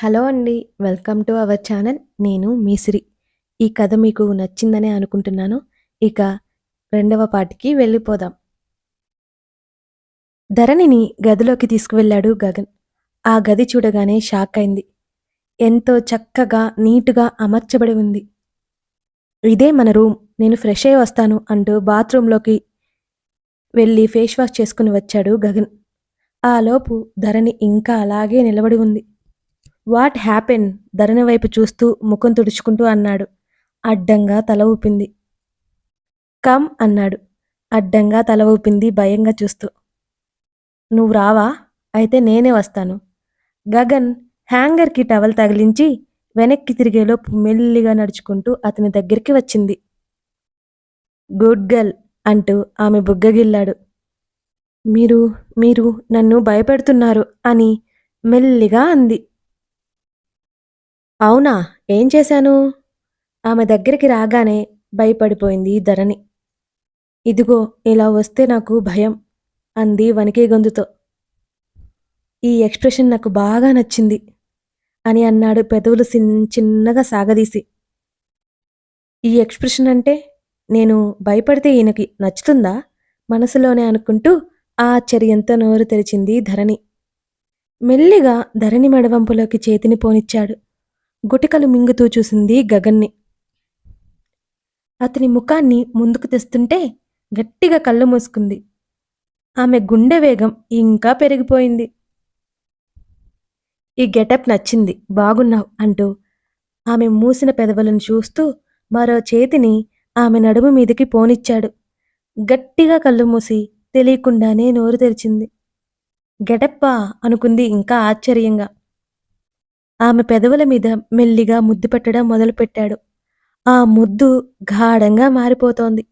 Hello అండి. Welcome to our channel. నేను మీసిరి ఈ కథ మీకు నచ్చిందనే అనుకుంటున్నాను. ఇక రెండవ పాటికి వెళ్ళిపోదాం. ధరణిని గదిలోకి తీసుకువెళ్ళాడు గగన్. ఆ గది చూడగానే షాక్ అయింది. ఎంతో చక్కగా, నీటుగా అమర్చబడి ఉంది. ఇదే మన రూమ్. నేను ఫ్రెష్ అయి వస్తాను అంటూ బాత్రూంలోకి వెళ్ళి ఫేస్ వాష్ చేసుకుని వచ్చాడు గగన్. ఆలోపు ధరణి ఇంకా అలాగే నిలబడి ఉంది. వాట్ హ్యాపెన్ ధరణి వైపు చూస్తూ ముఖం తుడుచుకుంటూ అన్నాడు. అడ్డంగా తల ఊపింది. కమ్ అన్నాడు. అడ్డంగా తల ఊపింది భయంగా చూస్తూ. నువ్వు రావా? అయితే నేనే వస్తాను. గగన్ హ్యాంగర్‌కి టవల్ తగిలించి వెనక్కి తిరిగేలోపు మెల్లిగా నడుచుకుంటూ అతని దగ్గరికి వచ్చింది. గుడ్ గర్ల్ అంటూ ఆమె బుగ్గగిల్లాడు. మీరు మీరు నన్ను భయపెడుతున్నారు అని మెల్లిగా అంది. అవునా? ఏం చేశాను? ఆమె దగ్గరికి రాగానే భయపడిపోయింది ధరణి. ఇదిగో ఇలా వస్తే నాకు భయం అంది వణికే గొంతుతో. ఈ ఎక్స్‌ప్రెషన్ నాకు బాగా నచ్చింది అని అన్నాడు పెదవులు చిన్నగా సాగదీసి. ఈ ఎక్స్‌ప్రెషన్ అంటే? నేను భయపడితే ఈయనకి నచ్చుతుందా? మనసులోనే అనుకుంటూ ఆశ్చర్యంతో నోరు తెరిచింది ధరణి. మెల్లిగా ధరణి మెడవంపులోకి చేతిని పోనిచ్చాడు. గుటికలు మింగుతూ చూసింది గగన్ని. అతని ముఖాన్ని ముందుకు తెస్తుంటే గట్టిగా కళ్ళు మూసుకుంది. ఆమె గుండె వేగం ఇంకా పెరిగిపోయింది. ఈ గెటప్ నచ్చింది. బాగున్నావు అంటూ ఆమె మూసిన పెదవులను చూస్తూ మరో చేతిని ఆమె నడుము మీదకి పోనిచ్చాడు. గట్టిగా కళ్ళు మూసి తెలియకుండానే నోరు తెరిచింది. గెటప్పా అనుకుంది ఇంకా ఆశ్చర్యంగా. ఆమె పెదవుల మీద మెల్లిగా ముద్దు పెట్టడం మొదలుపెట్టాడు. ఆ ముద్దు గాఢంగా మారిపోతోంది.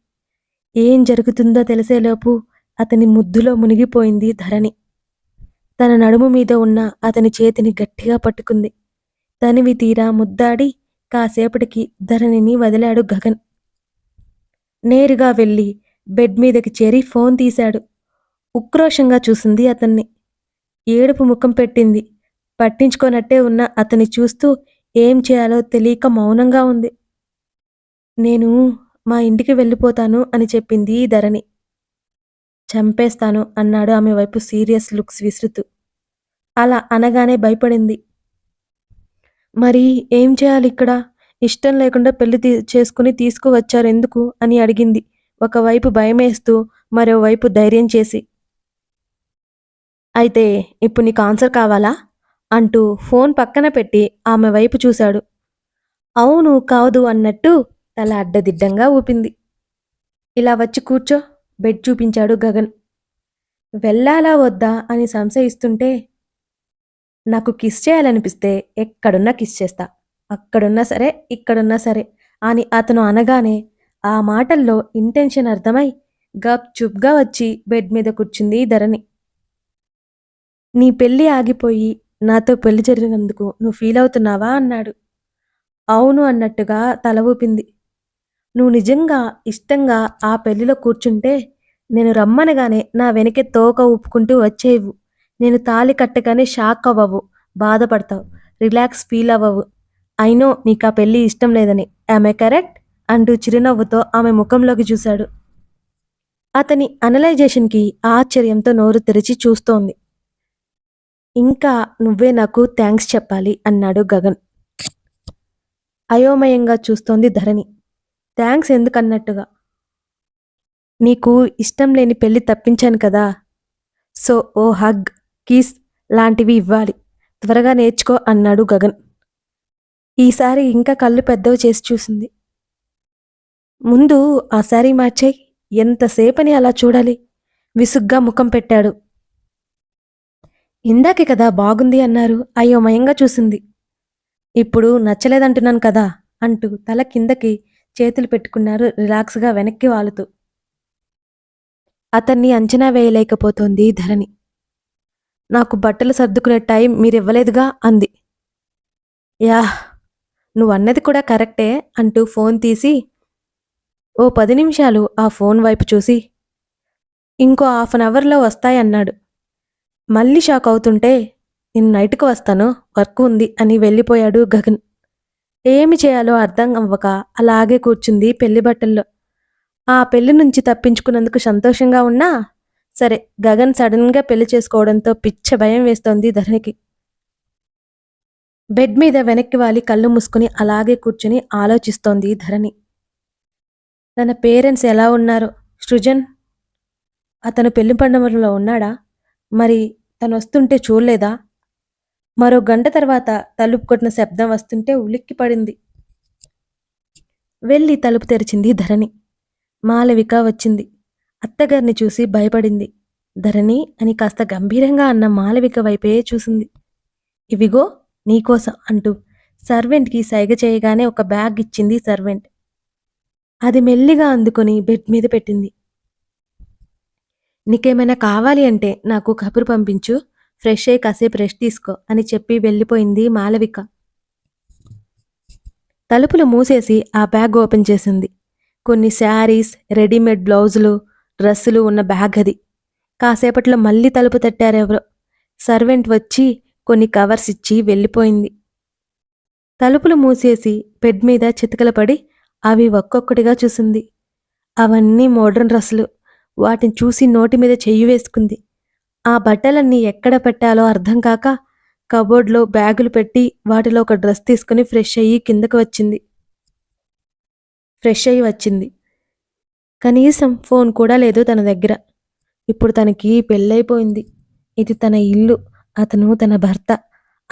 ఏం జరుగుతుందో తెలిసేలోపు అతని ముద్దులో మునిగిపోయింది ధరణి. తన నడుము మీద ఉన్న అతని చేతిని గట్టిగా పట్టుకుంది. తనివి తీరా ముద్దాడి కాసేపటికి ధరణిని వదిలాడు గగన్. నేరుగా వెళ్ళి బెడ్ మీదకి చేరి ఫోన్ తీశాడు. ఉక్రోషంగా చూసింది అతన్ని. ఏడుపు ముఖం పెట్టింది. పట్టించుకోనట్టే ఉన్న అతన్ని చూస్తూ ఏం చేయాలో తెలియక మౌనంగా ఉంది. నేను మా ఇంటికి వెళ్ళిపోతాను అని చెప్పింది ధరణి. చంపేస్తాను అన్నాడు ఆమె వైపు సీరియస్ లుక్స్ విసురుతూ. అలా అనగానే భయపడింది. మరి ఏం చేయాలి ఇక్కడ ఇష్టం లేకుండా పెళ్ళి తీ చేసుకుని తీసుకువచ్చారెందుకు? అని అడిగింది ఒకవైపు భయమేస్తూ మరోవైపు ధైర్యం చేసి. అయితే ఇప్పుడు నీకు ఆన్సర్ కావాలా? అంటూ ఫోన్ పక్కన పెట్టి ఆమె వైపు చూశాడు. అవును కాదు అన్నట్టు తల అడ్డదిడ్డంగా ఊపింది. ఇలా వచ్చి కూర్చో బెడ్ చూపించాడు గగన్. వెళ్ళాలా వద్దా అని సంశయిస్తుంటే నాకు కిస్ చేయాలనిపిస్తే ఎక్కడున్నా కిస్ చేస్తా. అక్కడున్నా సరే, ఇక్కడున్నా సరే అని అతను అనగానే ఆ మాటల్లో ఇంటెన్షన్ అర్థమై గప్చుప్‌గా వచ్చి బెడ్ మీద కూర్చుంది ధరణి. నీ పెళ్ళి ఆగిపోయి నాతో పెళ్ళి జరిగినందుకు నువ్వు ఫీల్ అవుతున్నావా అన్నాడు. అవును అన్నట్టుగా తల ఊపింది. నువ్వు నిజంగా ఇష్టంగా ఆ పెళ్ళిలో కూర్చుంటే నేను రమ్మనగానే నా వెనకే తోక ఊపుకుంటూ వచ్చేవు. నేను తాళి కట్టగానే షాక్ అవ్వవు. బాధపడతావు. రిలాక్స్ ఫీల్ అవ్వవు. అయినో నీకు ఆ పెళ్ళి ఇష్టం లేదని. ఆమె కరెక్ట్? అంటూ చిరునవ్వుతో ఆమె ముఖంలోకి చూశాడు. అతని అనలైజేషన్‌కి ఆశ్చర్యంతో నోరు తెరిచి చూస్తోంది. ఇంకా నువ్వే నాకు థ్యాంక్స్ చెప్పాలి అన్నాడు గగన్. అయోమయంగా చూస్తోంది ధరణి. థ్యాంక్స్ ఎందుకన్నట్టుగా. నీకు ఇష్టం లేని పెళ్ళి తప్పించాను కదా! సో ఓ హగ్, కీస్ లాంటివి ఇవ్వాలి. త్వరగా నేర్చుకో అన్నాడు గగన్. ఈసారి ఇంకా కళ్ళు పెద్దవి చేసి చూసింది. ముందు ఆ శారీ మార్చేయి ఎంతసేపని అలా చూడాలి? విసుగ్గా ముఖం పెట్టాడు. ఇందాకే కదా బాగుంది అన్నారు అయోమయంగా చూసింది. ఇప్పుడు నచ్చలేదంటున్నాను కదా! అంటూ తల కిందకి చేతులు పెట్టుకున్నారు రిలాక్స్‌గా వెనక్కి వాలుతూ. అతన్ని అంచనా వేయలేకపోతోంది ధరణి. నాకు బట్టలు సర్దుకునే టైం మీరివ్వలేదుగా అంది. యాహ్! నువ్వన్నది కూడా కరెక్టే అంటూ ఫోన్ తీసి ఓ పది నిమిషాలు ఆ ఫోన్ వైపు చూసి ఇంకో హాఫ్ అన్ అవర్‌లో వస్తాయన్నాడు. మళ్ళీ షాక్ అవుతుంటే నేను నైట్కి వస్తాను వర్క్ ఉంది అని వెళ్ళిపోయాడు గగన్. ఏమి చేయాలో అర్థం అవ్వక అలాగే కూర్చుంది పెళ్ళి బట్టల్లో. ఆ పెళ్ళి నుంచి తప్పించుకున్నందుకు సంతోషంగా ఉన్నా సరే గగన్ సడన్గా పెళ్ళి చేసుకోవడంతో పిచ్చ భయం వేస్తోంది ధరణికి. బెడ్ మీద వెనక్కి వాలి కళ్ళు మూసుకుని అలాగే కూర్చుని ఆలోచిస్తోంది ధరణి. తన పేరెంట్స్ ఎలా ఉన్నారు సృజన్? అతను పెళ్ళి పండుగలో ఉన్నాడా? మరి తను వస్తుంటే చూడలేదా? మరో గంట తర్వాత తలుపు కొట్టిన శబ్దం వస్తుంటే ఉలిక్కి పడింది. వెళ్ళి తలుపు తెరిచింది ధరణి. మాలవిక వచ్చింది. అత్తగారిని చూసి భయపడింది. ధరణి అని కాస్త గంభీరంగా అన్న మాలవిక వైపే చూసింది. ఇవిగో నీకోసం అంటూ సర్వెంట్కి సైగ చేయగానే ఒక బ్యాగ్ ఇచ్చింది సర్వెంట్. అది మెల్లిగా అందుకొని బెడ్ మీద పెట్టింది. నీకేమైనా కావాలి అంటే నాకు కబురు పంపించు. ఫ్రెష్ అయ్యి కాసేపు రెస్ట్ తీసుకో అని చెప్పి వెళ్ళిపోయింది మాలవిక. తలుపులు మూసేసి ఆ బ్యాగ్ ఓపెన్ చేసింది. కొన్ని శారీస్ రెడీమేడ్ బ్లౌజులు డ్రెస్సులు ఉన్న బ్యాగ్ అది. కాసేపట్లో మళ్ళీ తలుపు తట్టారెవరో. సర్వెంట్ వచ్చి కొన్ని కవర్స్ ఇచ్చి వెళ్ళిపోయింది. తలుపులు మూసేసి బెడ్ మీద చితకలపడి అవి ఒక్కొక్కటిగా చూసింది. అవన్నీ మోడ్రన్ డ్రెస్సులు. వాటిని చూసి నోటి మీద చెయ్యి వేసుకుంది. ఆ బట్టలన్నీ ఎక్కడ పెట్టాలో అర్థం కాక కబోర్డ్లో బ్యాగులు పెట్టి వాటిలో ఒక డ్రెస్ తీసుకుని ఫ్రెష్ అయ్యి కిందకు వచ్చింది. ఫ్రెష్ అయ్యి వచ్చింది. కనీసం ఫోన్ కూడా లేదు తన దగ్గర. ఇప్పుడు తనకి పెళ్ళైపోయింది. ఇది తన ఇల్లు అతను తన భర్త.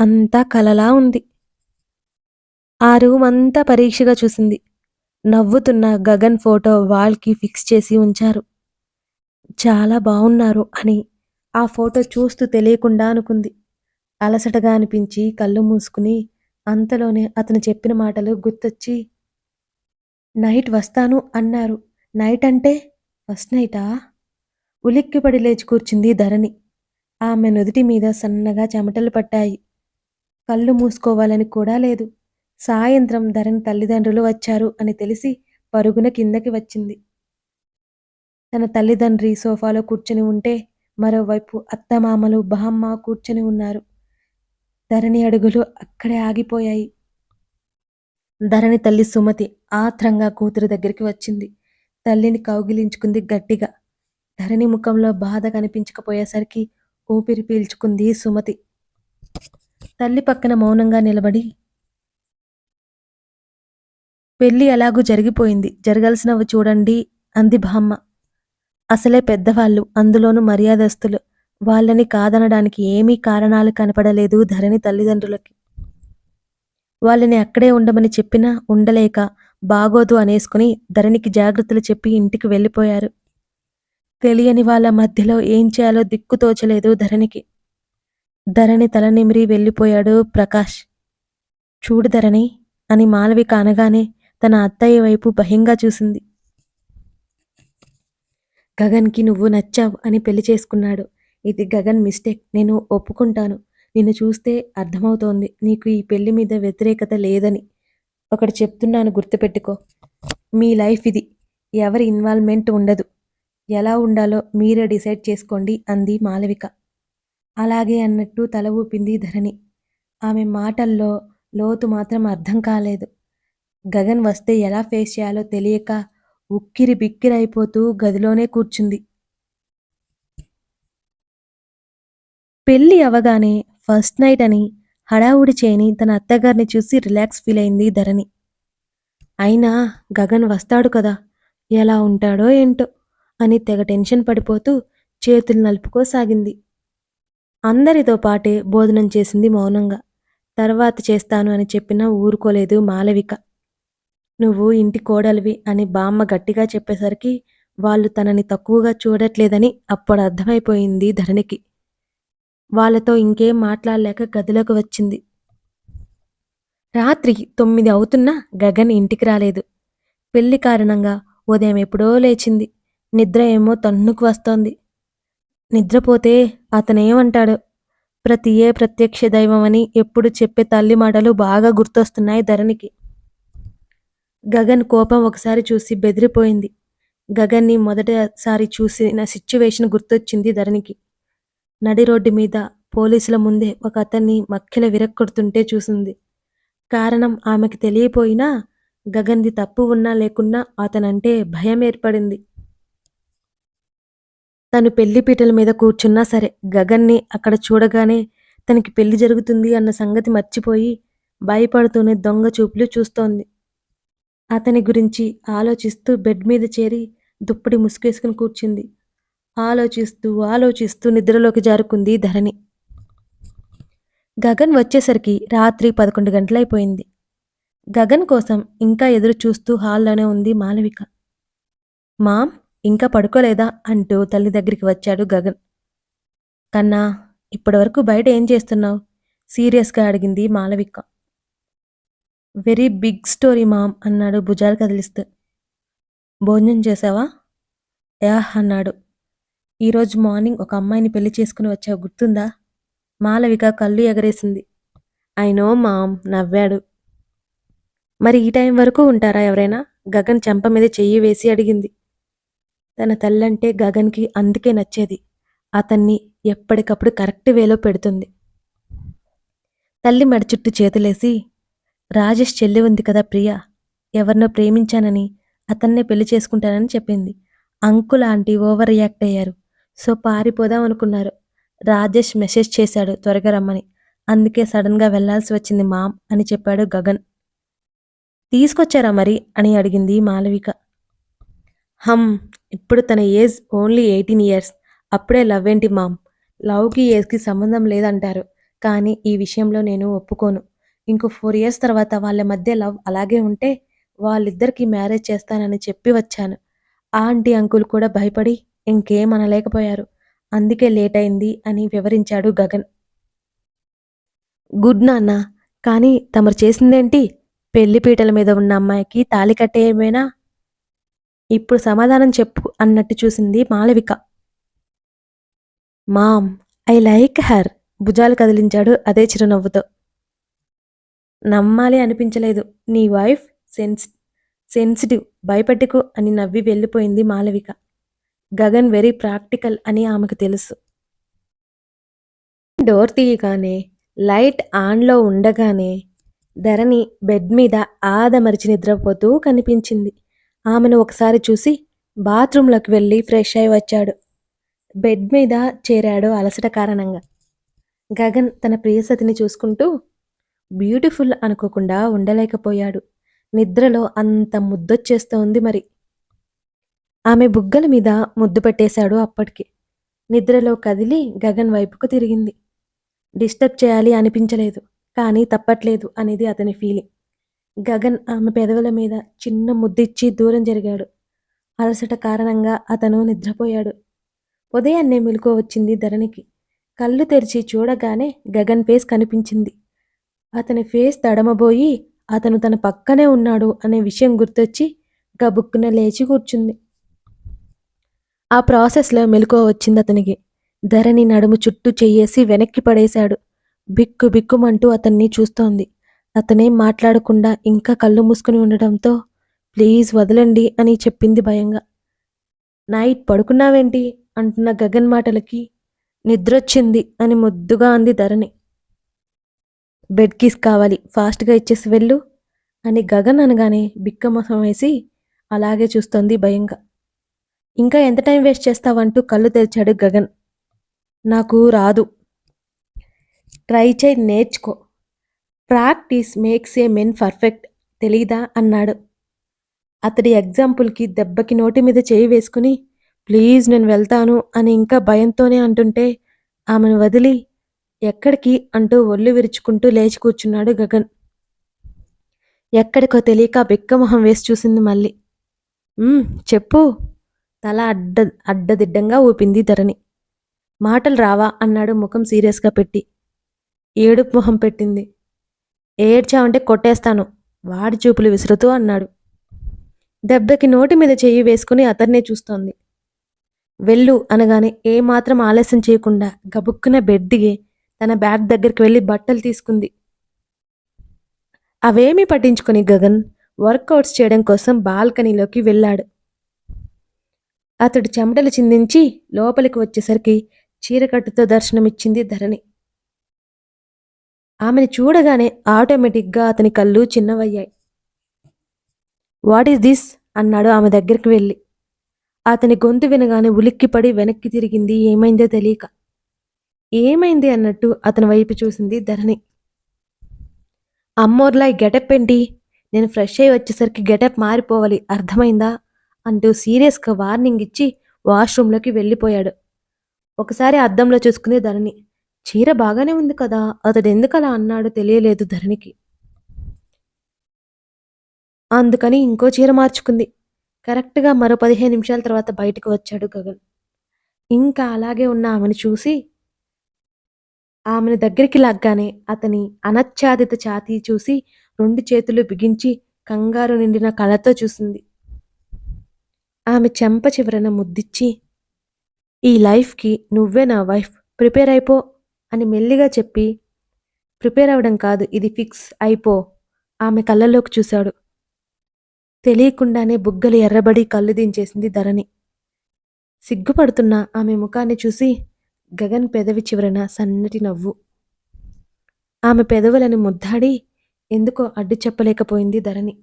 అంతా కలలా ఉంది. ఆ రూమ్ అంతా పరీక్షగా చూసింది. నవ్వుతున్న గగన్ ఫోటో వాల్కి ఫిక్స్ చేసి ఉంచారు. చాలా బాగున్నారు అని ఆ ఫోటో చూస్తూ తెలియకుండా అనుకుంది. అలసటగా అనిపించి కళ్ళు మూసుకుని అంతలోనే అతను చెప్పిన మాటలు గుర్తొచ్చి నైట్ వస్తాను అన్నారు. నైట్ అంటే ఫస్ట్ నైటా? ఉలిక్కిపడి లేచి కూర్చుంది ధరణి. ఆమె నుదుటి మీద సన్నగా చెమటలు పట్టాయి. కళ్ళు మూసుకోవాలని కూడా లేదు. సాయంత్రం ధరణి తల్లిదండ్రులు వచ్చారు అని తెలిసి పరుగున కిందకి వచ్చింది. తన తల్లిదండ్రి సోఫాలో కూర్చుని ఉంటే మరోవైపు అత్తమామలు బామ్మ కూర్చొని ఉన్నారు. ధరణి అడుగులు అక్కడే ఆగిపోయాయి. ధరణి తల్లి సుమతి ఆత్రంగా కూతురు దగ్గరికి వచ్చింది. తల్లిని కౌగిలించుకుంది గట్టిగా. ధరణి ముఖంలో బాధ కనిపించకపోయేసరికి ఊపిరి పీల్చుకుంది సుమతి. తల్లి పక్కన మౌనంగా నిలబడి పెళ్ళి ఎలాగూ జరిగిపోయింది. జరగాల్సినవి చూడండి అంది బామ్మ అసలే పెద్దవాళ్ళు అందులోనూ మర్యాదస్తులు. వాళ్ళని కాదనడానికి ఏమీ కారణాలు కనపడలేదు ధరణి తల్లిదండ్రులకి. వాళ్ళని అక్కడే ఉండమని చెప్పినా ఉండలేక బాగోదు అనేసుకుని ధరణికి జాగ్రత్తలు చెప్పి ఇంటికి వెళ్ళిపోయారు. తెలియని వాళ్ళ మధ్యలో ఏం చేయాలో దిక్కుతోచలేదు ధరణికి. ధరణి తల నిమిరి వెళ్ళిపోయాడు ప్రకాష్. చూడు ధరణి అని మాలవిక అనగానే తన అత్తయ్య వైపు భయంగా చూసింది. గగన్కి నువ్వు నచ్చావు అని పెళ్ళి చేసుకున్నాడు. ఇది గగన్ మిస్టేక్. నేను ఒప్పుకుంటాను. నిన్ను చూస్తే అర్థమవుతోంది. నీకు ఈ పెళ్ళి మీద వ్యతిరేకత లేదని. ఒకటి చెప్తున్నాను గుర్తుపెట్టుకో. మీ లైఫ్ ఇది. ఎవరి ఇన్వాల్వ్మెంట్ ఉండదు. ఎలా ఉండాలో మీరే డిసైడ్ చేసుకోండి అంది మాలవిక. అలాగే అన్నట్టు తల ఊపింది ధరణి. ఆమె మాటల్లో లోతు మాత్రం అర్థం కాలేదు. గగన్ వస్తే ఎలా ఫేస్ చేయాలో తెలియక ఉక్కిరి బిక్కిరైపోతూ గదిలోనే కూర్చుంది. పెళ్ళి అవగానే ఫస్ట్ నైట్ అని హడావుడి చేయని తన అత్తగారిని చూసి రిలాక్స్ ఫీల్ అయింది ధరణి. అయినా గగన్ వస్తాడు కదా ఎలా ఉంటాడో ఏంటో అని తెగ టెన్షన్ పడిపోతూ చేతులు నలుపుకోసాగింది. అందరితో పాటే భోజనం చేసింది మౌనంగా. తర్వాత చేస్తాను అని చెప్పినా ఊరుకోలేదు మాలవిక. నువ్వు ఇంటి కోడలివి అని బామ్మ గట్టిగా చెప్పేసరికి వాళ్ళు తనని తక్కువగా చూడట్లేదని అప్పుడు అర్థమైపోయింది ధరణికి. వాళ్ళతో ఇంకేం మాట్లాడలేక గదిలోకి వచ్చింది. రాత్రి తొమ్మిది అవుతున్నా గగన్ ఇంటికి రాలేదు. పెళ్ళి కారణంగా ఉదయం ఎప్పుడో లేచింది. నిద్ర ఏమో తన్నుకు వస్తోంది. నిద్రపోతే అతనేమంటాడు? ప్రతి ఏ ప్రత్యక్ష దైవం అని ఎప్పుడు చెప్పే తల్లి మాటలు బాగా గుర్తొస్తున్నాయి ధరణికి. గగన్ కోపం ఒకసారి చూసి బెదిరిపోయింది. గగన్ని మొదటిసారి చూసిన సిచ్యువేషన్ గుర్తొచ్చింది ధరణికి. నడి రోడ్డు మీద పోలీసుల ముందే ఒక అతన్ని మక్కిల విరక్కొడుతుంటే చూసింది. కారణం ఆమెకి తెలియపోయినా గగన్ది తప్పు ఉన్నా లేకున్నా అతనంటే భయం ఏర్పడింది. తను పెళ్ళి పీటల మీద కూర్చున్నా సరే గగన్ని అక్కడ చూడగానే తనకి పెళ్ళి జరుగుతుంది అన్న సంగతి మర్చిపోయి భయపడుతూనే దొంగ చూపులు చూస్తోంది. అతని గురించి ఆలోచిస్తూ బెడ్ మీద చేరి దుప్పటి ముసుగేసుకుని కూర్చుంది. ఆలోచిస్తూ ఆలోచిస్తూ నిద్రలోకి జారుకుంది ధరణి. గగన్ వచ్చేసరికి రాత్రి పదకొండు గంటలైపోయింది. గగన్ కోసం ఇంకా ఎదురు చూస్తూ హాల్లోనే ఉంది మాలవిక. మామ్ ఇంకా పడుకోలేదా? అంటూ తల్లి దగ్గరికి వచ్చాడు గగన్. కన్నా ఇప్పటివరకు బయట ఏం చేస్తున్నావు? సీరియస్గా అడిగింది Malavika. Very big story mom అన్నాడు భుజాలు కదిలిస్తూ. భోజనం చేసావా? యాహ్ అన్నాడు. ఈరోజు మార్నింగ్ ఒక అమ్మాయిని పెళ్ళి చేసుకుని వచ్చావు గుర్తుందా? మాలవిక కళ్ళు ఎగరేసింది. అయినో మామ్ నవ్వాడు. మరి ఈ టైం వరకు ఉంటారా ఎవరైనా? గగన్ చెంప మీద చెయ్యి వేసి అడిగింది. తన తల్లంటే గగన్కి అందుకే నచ్చేది. అతన్ని ఎప్పటికప్పుడు కరెక్ట్ వేలో పెడుతుంది. తల్లి మెడ చుట్టూ చేతులేసి రాజేష్ చెల్లి ఉంది కదా ప్రియా. ఎవరినో ప్రేమించానని అతన్నే పెళ్ళి చేసుకుంటానని చెప్పింది. అంకుల్ ఆంటీ ఓవర్ రియాక్ట్ అయ్యారు. సో పారిపోదాం అనుకున్నారు. రాజేష్ మెసేజ్ చేశాడు త్వరగా రమ్మని. అందుకే సడన్గా వెళ్ళాల్సి వచ్చింది మామ్ అని చెప్పాడు గగన్. తీసుకొచ్చారా మరి? అని అడిగింది మాలవిక. హమ్ ఇప్పుడు తన ఏజ్ ఓన్లీ ఎయిటీన్ ఇయర్స్. అప్పుడే లవ్ ఏంటి మామ్? లవ్కి ఏజ్కి సంబంధం లేదంటారు. కానీ ఈ విషయంలో నేను ఒప్పుకోను. ఇంకో ఫోర్ ఇయర్స్ తర్వాత వాళ్ళ మధ్య లవ్ అలాగే ఉంటే వాళ్ళిద్దరికి మ్యారేజ్ చేస్తానని చెప్పి వచ్చాను. ఆంటీ అంకుల్ కూడా భయపడి ఇంకేం అనలేకపోయారు. అందుకే లేట్ అయింది అని వివరించాడు గగన్. గుడ్ నాన్న కానీ తమరు చేసిందేంటి? పెళ్ళి పీటల మీద ఉన్న అమ్మాయికి తాళి కట్టేయమేనా? ఇప్పుడు సమాధానం చెప్పు అన్నట్టు చూసింది Malavika mom I like her భుజాలు కదిలించాడు అదే చిరునవ్వుతో. నమ్మాలి అనిపించలేదు. నీ వైఫ్ సెన్స్ సెన్సిటివ్. భయపెట్టుకు అని నవ్వి వెళ్ళిపోయింది మాలవిక. గగన్ వెరీ ప్రాక్టికల్ అని ఆమెకు తెలుసు. డోర్ తీయగానే లైట్ ఆన్లో ఉండగానే ధరణి బెడ్ మీద ఆదమరిచి నిద్రపోతూ కనిపించింది. ఆమెను ఒకసారి చూసి బాత్రూంలోకి వెళ్ళి ఫ్రెష్ అయి వచ్చాడు. బెడ్ మీద చేరాడు అలసట కారణంగా. గగన్ తన ప్రియసతిని చూసుకుంటూ బ్యూటిఫుల్ అనుకోకుండా ఉండలేకపోయాడు. నిద్రలో అంత ముద్దొచ్చేస్తోంది మరి. ఆమె బుగ్గల మీద ముద్దు పెట్టేశాడు అప్పటికి. నిద్రలో కదిలి గగన్ వైపుకు తిరిగింది. డిస్టర్బ్ చేయాలి అనిపించలేదు కానీ తప్పట్లేదు అనేది అతని ఫీలింగ్. గగన్ ఆమె పెదవుల మీద చిన్న ముద్దిచ్చి దూరం జరిగాడు. అలసట కారణంగా అతను నిద్రపోయాడు. ఉదయాన్నే మెలుకో వచ్చింది ధరణికి. కళ్ళు తెరిచి చూడగానే గగన్ ఫేస్ కనిపించింది. అతని ఫేస్ తడమబోయి అతను తన పక్కనే ఉన్నాడు అనే విషయం గుర్తొచ్చి గబుక్కున లేచి కూర్చుంది. ఆ ప్రాసెస్లో మెలకువ వచ్చింది అతనికి. ధరణి నడుము చుట్టూ చెయ్యేసి వెనక్కి పడేశాడు. బిక్కు బిక్కుమంటూ అతన్ని చూస్తోంది. అతనేం మాట్లాడకుండా ఇంకా కళ్ళు మూసుకుని ఉండటంతో ప్లీజ్ వదలండి అని చెప్పింది భయంగా. నైట్ పడుకున్నావేంటి? అంటున్న గగన్ మాటలకి నిద్రొచ్చింది అని ముద్దుగా అంది ధరణి. బెడ్ కీస్ కావాలి ఫాస్ట్గా ఇచ్చేసి వెళ్ళు అని గగన్ అనగానే బిక్కమసం వేసి అలాగే చూస్తోంది భయంగా. ఇంకా ఎంత టైం వేస్ట్ చేస్తావంటూ కళ్ళు తెరిచాడు గగన్. నాకు రాదు. ట్రై చేయి నేర్చుకో. Practice makes a men perfect తెలీదా? అన్నాడు. అతడి ఎగ్జాంపుల్కి దెబ్బకి నోటి మీద చేయి వేసుకుని ప్లీజ్ నేను వెళ్తాను అని ఇంకా భయంతోనే అంటుంటే ఆమెను వదిలి ఎక్కడికి అంటూ ఒళ్ళు విరుచుకుంటూ లేచి కూర్చున్నాడు గగన్. ఎక్కడికో తెలియక బిక్కమొహం వేసి చూసింది మళ్ళీ. చెప్పు. తల అడ్డ అడ్డదిడ్డంగా ఊపింది ధరణి. మాటలు రావా అన్నాడు ముఖం సీరియస్గా పెట్టి. ఏడుపు మొహం పెట్టింది. ఏడ్చావంటే కొట్టేస్తాను. వాడి చూపులు విసురుతూ అన్నాడు. దెబ్బకి నోటి మీద చెయ్యి వేసుకుని అతన్నే చూస్తోంది. వెళ్ళు అనగానే ఏమాత్రం ఆలస్యం చేయకుండా గబుక్కున బెడ్ దిగి తన బ్యాగ్ దగ్గరికి వెళ్ళి బట్టలు తీసుకుంది. అవేమీ పట్టించుకుని గగన్ వర్కౌట్స్ చేయడం కోసం బాల్కనీలోకి వెళ్ళాడు. అతడు చెమటలు చిందించి లోపలికి వచ్చేసరికి చీరకట్టుతో దర్శనమిచ్చింది ధరణి. ఆమెను చూడగానే ఆటోమేటిక్గా అతని కళ్ళు చిన్నవయ్యాయి. What is this? అన్నాడు ఆమె దగ్గరికి వెళ్ళి. అతని గొంతు వినగానే ఉలిక్కిపడి వెనక్కి తిరిగింది. ఏమైందో తెలియక. ఏమైంది అన్నట్టు అతని వైపు చూసింది ధరణి. అమ్మోర్లా గెటప్ ఏంటి? నేను ఫ్రెష్ అయ్యి వచ్చేసరికి గెటప్ మారిపోవాలి అర్థమైందా? అంటూ సీరియస్గా వార్నింగ్ ఇచ్చి వాష్రూమ్లోకి వెళ్ళిపోయాడు. ఒకసారి అద్దంలో చూసుకుంది ధరణి. చీర బాగానే ఉంది కదా అతడు ఎందుకు అలా అన్నాడో తెలియలేదు ధరణికి. అందుకని ఇంకో చీర మార్చుకుంది. కరెక్ట్గా మరో పదిహేను నిమిషాల తర్వాత బయటకు వచ్చాడు గగన్. ఇంకా అలాగే ఉన్న ఆమెను చూసి ఆమెను దగ్గరికి లాగ్గానే అతని అనచ్ఛాదిత ఛాతీ చూసి రెండు చేతులు బిగించి కంగారు నిండిన కళ్ళతో చూసింది. ఆమె చెంప చివరన ముద్దిచ్చి ఈ లైఫ్కి నువ్వే నా వైఫ్. ప్రిపేర్ అయిపో అని మెల్లిగా చెప్పి ప్రిపేర్ అవ్వడం కాదు ఇది ఫిక్స్ అయిపో ఆమె కళ్ళలోకి చూశాడు. తెలియకుండానే బుగ్గలు ఎర్రబడి కళ్ళు దించేసింది ధరణి. సిగ్గుపడుతున్న ఆమె ముఖాన్ని చూసి గగన్ పెదవి చివరన సన్నటి నవ్వు. ఆమె పెదవులను ముద్దాడి ఎందుకో అడ్డు చెప్పలేకపోయింది ధరణి.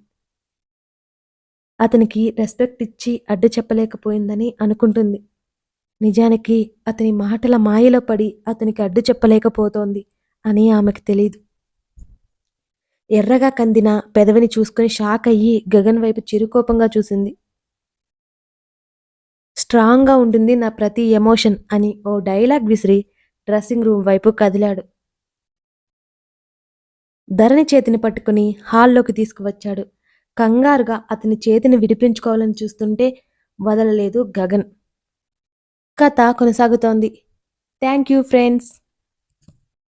అతనికి రెస్పెక్ట్ ఇచ్చి అడ్డు చెప్పలేకపోయిందని అనుకుంటుంది. నిజానికి అతని మాటల మాయలో పడి అతనికి అడ్డు చెప్పలేకపోతోంది అని ఆమెకు తెలియదు ఎర్రగా కందిన పెదవిని చూసుకుని షాక్ అయ్యి గగన్ వైపు చిరుకోపంగా చూసింది. స్ట్రాంగ్గా ఉంటుంది నా ప్రతి ఎమోషన్ అని ఓ డైలాగ్ విసిరి డ్రెస్సింగ్ రూమ్ వైపు కదిలాడు. ధరణి చేతిని పట్టుకుని హాల్లోకి తీసుకువచ్చాడు. కంగారుగా అతని చేతిని విడిపించుకోవాలని చూస్తుంటే వదలలేదు గగన్. కథ కొనసాగుతోంది. Thank you friends.